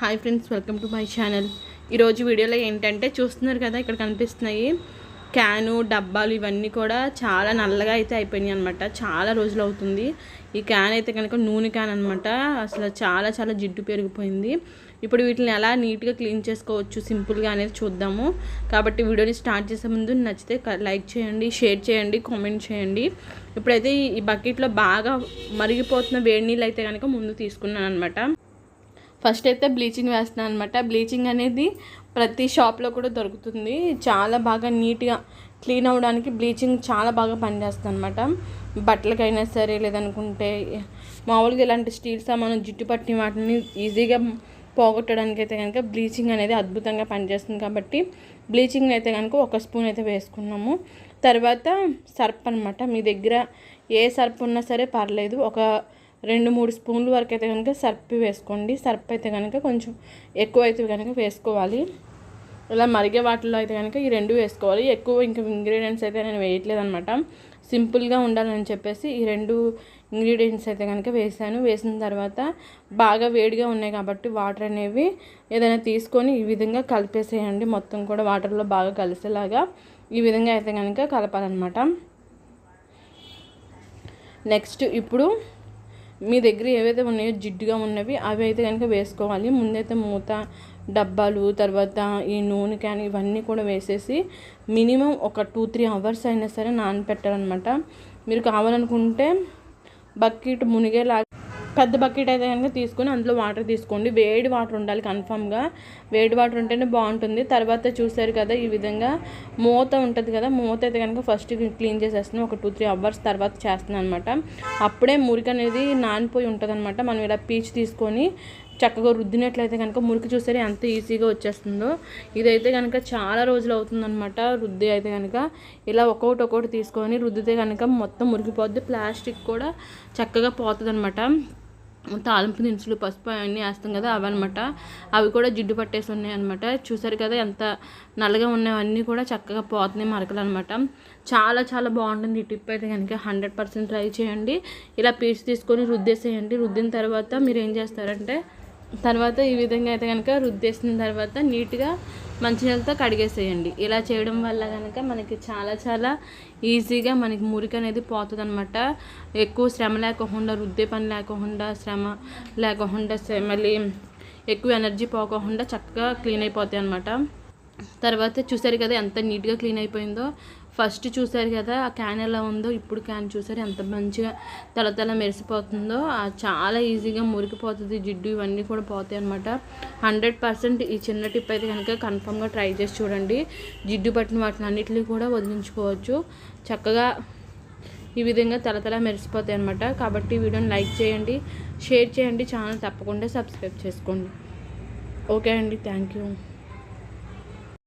Hi friends welcome to my channel. ఈరోజు వీడియోలో ఏంటంటే చూస్తున్నారు కదా ఇక్కడ కనిపిస్తున్నాయి క్యాను డబ్బాలు ఇవన్నీ కూడా చాలా నల్లగా అయితే అయిపోయినాయి అనమాట చాలా రోజులు అవుతుంది. ఈ క్యాన్ అయితే కనుక నూనె క్యాన్ అనమాట అసలు చాలా చాలా జిడ్డు పెరిగిపోయింది. ఇప్పుడు వీటిని ఎలా నీట్గా క్లీన్ చేసుకోవచ్చు సింపుల్గా అనేది చూద్దాము. కాబట్టి వీడియోని స్టార్ట్ చేసే ముందు నచ్చితే లైక్ చేయండి షేర్ చేయండి కామెంట్ చేయండి. ఇప్పుడైతే ఈ బకెట్లో బాగా మరిగిపోతున్న వేడి నీళ్ళు అయితే కనుక ముందు తీసుకున్నాను అనమాట ఫస్ట్ అయితే బ్లీచింగ్ వేస్తున్నాను అనమాట బ్లీచింగ్ అనేది ప్రతి షాప్లో కూడా దొరుకుతుంది. చాలా బాగా నీట్గా క్లీన్ అవ్వడానికి బ్లీచింగ్ చాలా బాగా పనిచేస్తుంది అనమాట బట్టలకైనా సరే లేదనుకుంటే మామూలుగా ఇలాంటి స్టీల్ సామాను జుట్టు పట్టిన వాటిని ఈజీగా పోగొట్టడానికి అయితే కనుక బ్లీచింగ్ అనేది అద్భుతంగా పనిచేస్తుంది కాబట్టి బ్లీచింగ్ అయితే కనుక ఒక స్పూన్ అయితే వేసుకున్నాము. తర్వాత సర్ప్ అనమాట మీ దగ్గర ఏ సర్ప్ ఉన్నా సరే పర్లేదు. ఒక రెండు మూడు స్పూన్ల వరకు అయితే కనుక సర్ప్ వేసుకోండి. సర్ప్ అయితే కనుక కొంచెం ఎక్కువ అయితే కనుక వేసుకోవాలి. ఇలా మరిగే వాటిలో అయితే కనుక ఈ రెండు వేసుకోవాలి. ఎక్కువ ఇంకా ఇంగ్రీడియంట్స్ అయితే నేను వేయట్లేదు అనమాట సింపుల్గా ఉండాలని చెప్పేసి ఈ రెండు ఇంగ్రీడియంట్స్ అయితే కనుక వేసాను వేసిన తర్వాత బాగా వేడిగా ఉన్నాయి కాబట్టి వాటర్ అనేవి ఏదైనా తీసుకొని ఈ విధంగా కలిపేసేయండి. మొత్తం కూడా వాటర్లో బాగా కలిసేలాగా ఈ విధంగా అయితే కనుక కలపాలన్నమాట. నెక్స్ట్ ఇప్పుడు మీ దగ్గర ఏవైతే ఉన్నాయో జిడ్డుగా ఉన్నవి అవి అయితే కనుక వేసుకోవాలి. ముందైతే మూత డబ్బాలు తర్వాత ఈ నూనె క్యాన్ ఇవన్నీ కూడా వేసేసి మినిమం ఒక టూ త్రీ అవర్స్ అయినా సరే నానపెట్టాలన్నమాట. మీరు కావాలనుకుంటే బకెట్ మునిగేలా పెద్ద బకెట్ అయితే కనుక తీసుకొని అందులో వాటర్ తీసుకోండి. వేడి వాటర్ ఉండాలి కన్ఫామ్గా. వేడి వాటర్ ఉంటేనే బాగుంటుంది. తర్వాత చూసారు కదా ఈ విధంగా మూత ఉంటుంది కదా మూత అయితే కనుక ఫస్ట్ క్లీన్ చేసేస్తున్నాం. ఒక టూ త్రీ అవర్స్ తర్వాత చేస్తున్నాను అనమాట అప్పుడే మురికి అనేది నానిపోయి ఉంటుంది అనమాట మనం ఇలా పీచ్ తీసుకొని చక్కగా రుద్దినట్లయితే కనుక మురికి చూసారే ఎంత ఈజీగా వచ్చేస్తుందో. ఇదైతే కనుక చాలా రోజులు అవుతుందనమాట రుద్ది అయితే కనుక. ఇలా ఒక్కొక్కటి ఒక్కొక్కటి తీసుకొని రుద్దితే కనుక మొత్తం మురికిపోద్ది. ప్లాస్టిక్ కూడా చక్కగా పోతుంది అనమాట తాలింపు దినుసులు పసుపు అవన్నీ వేస్తాం కదా అవన్నమాట. అవి కూడా జిడ్డు పట్టేసి ఉన్నాయి అనమాట చూసారు కదా ఎంత నల్లగా ఉన్నవన్నీ కూడా చక్కగా పోతున్నాయి మరకలు అనమాట చాలా చాలా బాగుంటుంది ఈ టిప్ అయితే కనుక. హండ్రెడ్ పర్సెంట్ ట్రై చేయండి. ఇలా పీస్ తీసుకొని రుద్దేసేయండి. రుద్దిన తర్వాత మీరు ఏం చేస్తారంటే తర్వాత ఈ విధంగా అయితే కనుక రుద్దేసిన తర్వాత నీట్గా మంచినీళ్ళతో కడిగేసేయండి. ఇలా చేయడం వల్ల కనుక మనకి చాలా చాలా ఈజీగా మనకి మురికి అనేది పోతుంది అనమాట ఎక్కువ శ్రమ లేకుండా రుద్దే పని లేకుండా శ్రమ లేకుండా మళ్ళీ ఎక్కువ ఎనర్జీ పోకుండా చక్కగా క్లీన్ అయిపోతాయి అనమాట తర్వాత చూసారు కదా ఎంత నీట్గా క్లీన్ అయిపోయిందో? ఫస్ట్ చూసారు కదా ఆ క్యాన్ ఎలా ఉందో ఇప్పుడు క్యాన్ చూసారు ఎంత మంచిగా తల తల మెరిసిపోతుందో చాలా ఈజీగా మురికిపోతుంది జిడ్డు ఇవన్నీ కూడా పోతాయి అనమాట హండ్రెడ్ పర్సెంట్ ఈ చిన్న టిప్ అయితే కనుక కన్ఫామ్గా ట్రై చేసి చూడండి. జిడ్డు పట్టిన వాటిని అన్నిటిని కూడా వదిలించుకోవచ్చు. చక్కగా ఈ విధంగా తలతల మెరిసిపోతాయి అనమాట కాబట్టి వీడియోని లైక్ చేయండి షేర్ చేయండి ఛానల్ తప్పకుండా సబ్స్క్రైబ్ చేసుకోండి. ఓకే అండి థ్యాంక్ యూ.